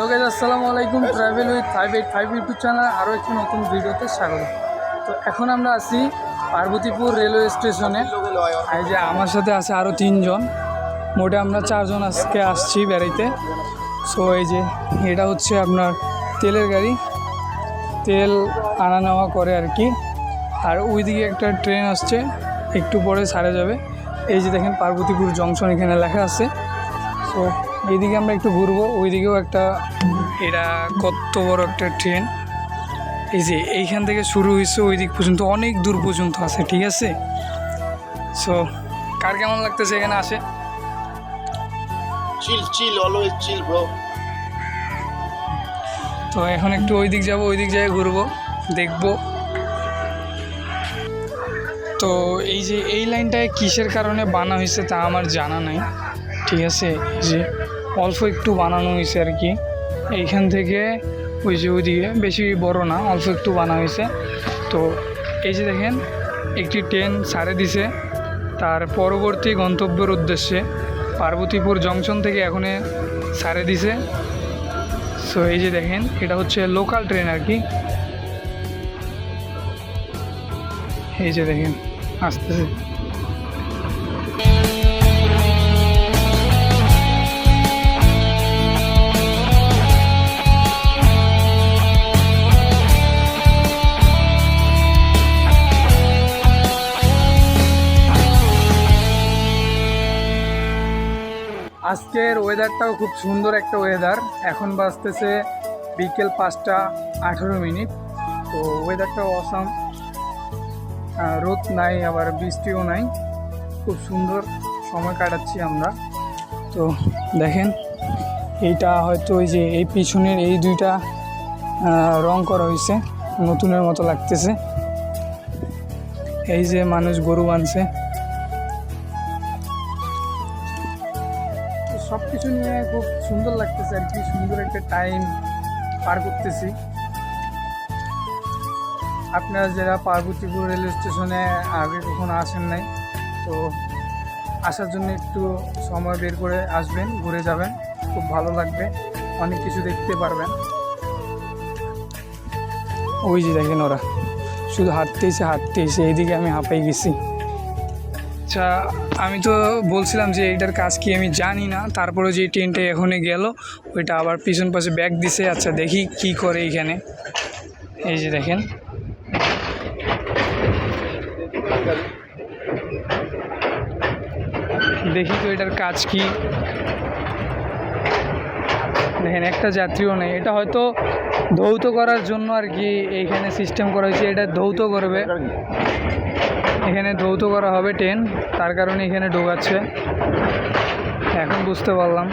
লোক আসসালামু আলাইকুম। Travel with five eight five YouTube channel আরও একটি নতুন ভিডিওতে স্বাগত। তো এখন আমরা আছি পার্বতীপুর রেলওয়ে স্টেশনে এই যে আমার সাথে আছে আরও তিনজন। মোটে আমরা চারজন আজকে আসছি বেড়াইতে। সো এই যে এটা হচ্ছে আপনার তেলের গাড়ি। তেল আনা নেওয়া করে আর কি। আর ওইদিকে একটা ট্রেন আসছে, একটু পরে ছাড়ে যাবে। এই যে দেখেন পার্বতীপুর জংশন এখানে লেখা আছে। সো এইদিকে আমরা একটু ঘুরবো ওইদিকেও একটা এটা কত বড় একটা ট্রেন এই যে এইখান থেকে শুরু হয়েছে ওই দিক পর্যন্ত অনেক দূর পর্যন্ত আছে ঠিক আছে? সো কার কেমন লাগতেছে এখানে আসে? Chill chill always chill bro তো এখন একটু ওই দিক যাব ওই দিক যাই ঘুরবো দেখব। তো এই যে এই লাইনটায় কিসের কারণে বানা হয়েছে তা আমার জানা নাই। ঠিক আছে, যে অল্প একটু বানানো হয়েছে আর কি। এইখান থেকে ওই যে ওইদিকে, বেশি বড় না, অল্প একটু বানা হয়েছে। তো এই যে দেখেন, একটি ট্রেন ছাড়ে দিছে। তার পরবর্তী গন্তব্যের উদ্দেশ্যে পার্বতীপুর জংশন থেকে এখন ছাড়ে দিছে। সো এই যে দেখেন, এটা হচ্ছে লোকাল ট্রেন আর কি। এই যে দেখেন, আসতেছে। আজকের ওয়েদারটাও খুব সুন্দর একটা ওয়েদার এখন বাজতেছে বিকেল পাঁচটা আঠেরো মিনিট। তো ওয়েদারটাও অসাম রোদ নাই, আবার বৃষ্টিও নাই। খুব সুন্দর সময় কাটাচ্ছি আমরা। তো দেখেন, এইটা হয়তো ওই যে এই পিছনের এই দুইটা রং করা হয়েছে নতুনের মতো লাগতেছে। এই যে মানুষ গরু বানছে। কিছু নিয়ে খুব সুন্দর লাগতেছে আর কি, সুন্দর একটা টাইম পার করতেছি। আপনারা যারা পার্বতীপুর রেল স্টেশনে আগে কখনো আসেন নাই, তো আসার জন্য একটু সময় বের করে আসবেন, ঘুরে যাবেন, খুব ভালো লাগবে, অনেক কিছু দেখতে পারবেন। ওই যে দেখেন ওরা, শুধু হাঁটতেইছে হাঁটতেইছে এইদিকে আমি হাঁপাই গেছি। আচ্ছা আমি তো বলছিলাম যে এইটার কাজ কি আমি জানি না তারপরে যে ট্রেনটা এখনই গেল, ওইটা আবার পিছন পাশে ব্যাগ দিছে আচ্ছা দেখি কি করে এইখানে। এই যে দেখেন। দেখি তো এটার কাজ কি। দেখেন, একটা যাত্রীও নেই। এটা হয়তো ধৌত করার জন্য আর কি এইখানে সিস্টেম করা হয়েছে, এটা ধৌত করবে। এখানে ধৌত করা হবে ট্রেন, তার কারণে এখানে ঢোকাচ্ছে। এখন বুঝতে পারলাম।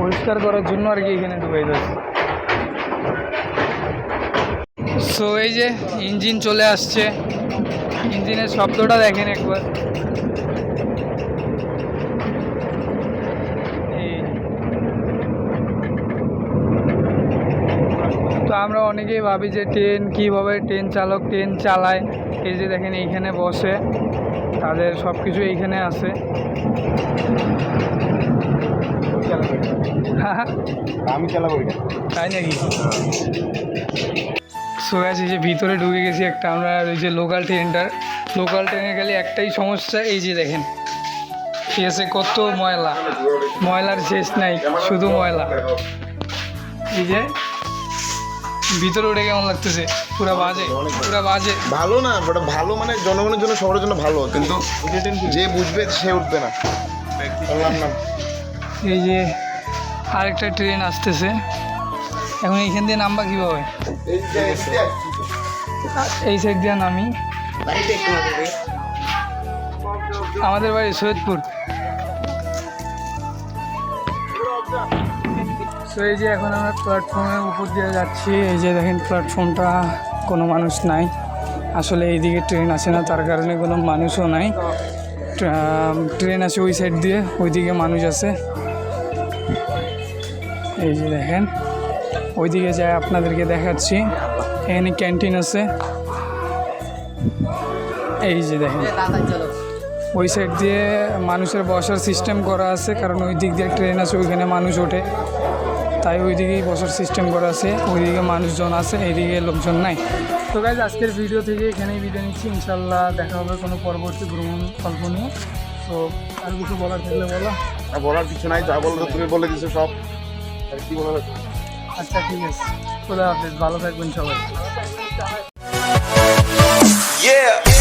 পরিষ্কার করার জন্য আর কি এখানে ঢুকাই যাচ্ছে। সো এই যে ইঞ্জিন চলে আসছে। ইঞ্জিনের শব্দটা দেখেন একবার এই। তো আমরা অনেকেই ভাবি যে ট্রেন কীভাবে ট্রেন চালক ট্রেন চালায়? এই যে দেখেন এইখানে বসে। তাদের সব কিছু এইখানে আছে। আমি চালাবো তাই নাকি? সো গেছে যে ভিতরে ঢুকে গেছি একটা আমরা ওই যে লোকাল ট্রেনটার লোকাল ট্রেনে গেলে একটাই সমস্যা এই যে দেখেন। ঠিক আছে কত ময়লা। ময়লার শেষ নাই শুধু ময়লা। এই যে ভিতরে উঠে কেমন লাগতেছে? পুরা বাজে পুরা বাজে। ভালো না বাট ভালো মানে জনগণের জন্য সবার জন্য ভালো। কিন্তু যে বুঝবে সে উঠবে না। এই যে আরেকটা ট্রেন আসতেছে। এখন এইখান দিয়ে নামবা কীভাবে? এই এই সাইড দিয়ে নামি। আমাদের বাড়ি সৈয়দপুর। তো এই যে এখন আমরা প্ল্যাটফর্মের উপর দিয়ে যাচ্ছি, এই যে দেখেন প্ল্যাটফর্মটা কোনো মানুষ নাই। আসলে এইদিকে ট্রেন আসে না, তার কারণে কোনো মানুষও নাই। ট্রেন আছে ওই সাইড দিয়ে, ওইদিকে মানুষ আছে। এই যে দেখেন, ওইদিকে যায় আপনাদেরকে দেখাচ্ছি। এখানে ক্যান্টিন আছে। এই যে দেখেন, ওই সাইড দিয়ে মানুষের বসার সিস্টেম করা আছে, কারণ ওই দিক দিয়ে ট্রেন আছে ওইখানে মানুষ ওঠে। তাই ওই দিকেই বসার সিস্টেম করা আছে ওইদিকে মানুষজন আছে এইদিকে লোকজন নাই। তো গাইজ আজকের ভিডিও থেকে এখানেই বিদায় নিচ্ছি। ইনশাল্লাহ দেখা হবে কোনো পরবর্তী ভ্রমণ গল্প নিয়ে। তো আর কিছু বলার থাকলে বলো। আর বলার কিছু নাই যা বলো তুমি বলে দিছো সব। আর কি বলার? আচ্ছা ঠিক আছে। খোদা হাফেজ ভালো থাকবেন সবাই। Yeah.